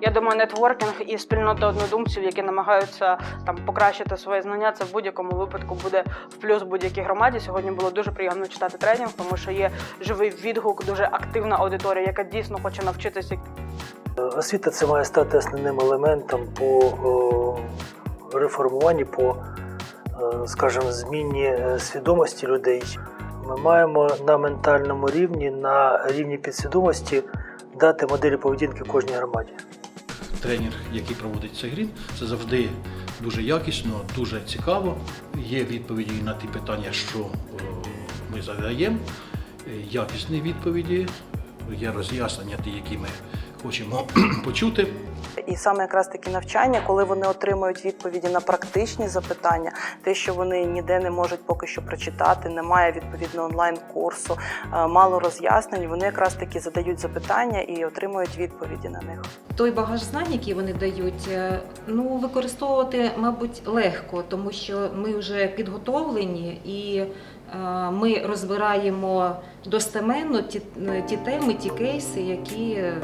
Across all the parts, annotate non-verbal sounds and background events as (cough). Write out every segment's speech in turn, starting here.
Я думаю, нетворкінг і спільнота однодумців, які намагаються там покращити свої знання, це в будь-якому випадку буде в плюс будь-якій громаді. Сьогодні було дуже приємно читати тренінг, тому що є живий відгук, дуже активна аудиторія, яка дійсно хоче навчитися Освіта це має стати основним елементом по о, реформуванні, по, е, скажімо, зміні е, свідомості людей. Ми маємо на ментальному рівні, на рівні підсвідомості дати моделі поведінки кожній громаді. Тренер, який проводить цей грін, це завжди дуже якісно, дуже цікаво. Є відповіді на ті питання, що е, ми задаємо, е, якісні відповіді, є роз'яснення, ті, які ми хочемо (clears throat) почути. І саме якраз такі навчання, коли вони отримують відповіді на практичні запитання, те, що вони ніде не можуть поки що прочитати, немає відповідно онлайн-курсу, е, мало роз'яснень. Вони якраз таки задають запитання і отримують відповіді на них. той багаж знань, який вони дають, е, ну використовувати, мабуть, легко, тому що ми вже підготовлені і ми розбираємо достеменно ті, е, ті теми, ті кейси, які е,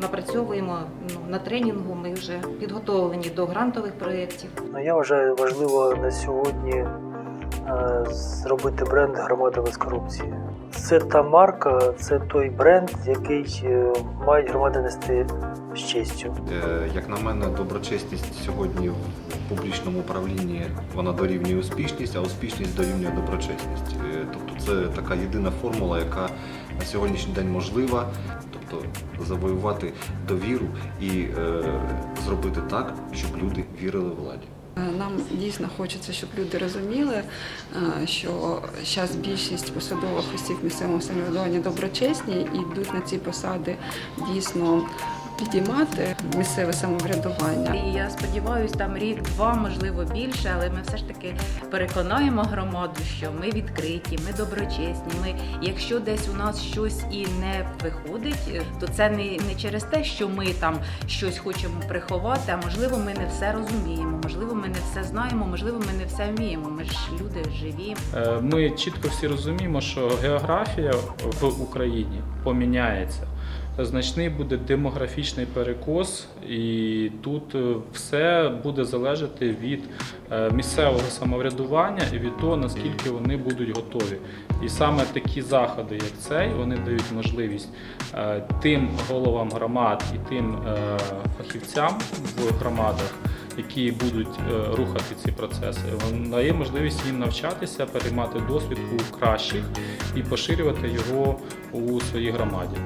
напрацьовуємо ну, на тренінгу. Ми вже підготовлені до грантових проєктів. Ну, я вважаю важливо на сьогодні е, зробити бренд громада без корупції. Це та марка, це той бренд, який е, мають громади нести з честю. Е, Як на мене, доброчесність сьогодні в публічному управлінні вона дорівнює успішність, а успішність дорівнює доброчесність. Е, Тобто це така єдина формула, яка на сьогоднішній день можлива. Тобто завоювати довіру і е, зробити так, щоб люди вірили владі. Е, Нам дійсно хочеться, щоб люди розуміли, е, що зараз більшість посадових осіб місцевого самоврядування доброчесні і йдуть на ці посади дійсно підіймати місцеве самоврядування. І я сподіваюся, там рік-два, можливо, більше, але ми все ж таки переконаємо громаду, що ми відкриті, ми доброчесні. Ми, якщо десь у нас щось і не виходить, то це не, не через те, що ми там щось хочемо приховати, а можливо, ми не все розуміємо, можливо, ми не все знаємо, можливо, ми не все вміємо. Ми ж люди живі. Е, Ми чітко всі розуміємо, що географія в Україні поміняється. Значний буде демографічний перекос, і тут е, все буде залежати від е, місцевого самоврядування і від того, наскільки вони будуть готові. І саме такі заходи, як цей, вони дають можливість е, тим головам громад і тим фахівцям в громадах які будуть рухати ці процеси, дає можливість їм навчатися, переймати досвід у кращих і поширювати його у своїй громаді.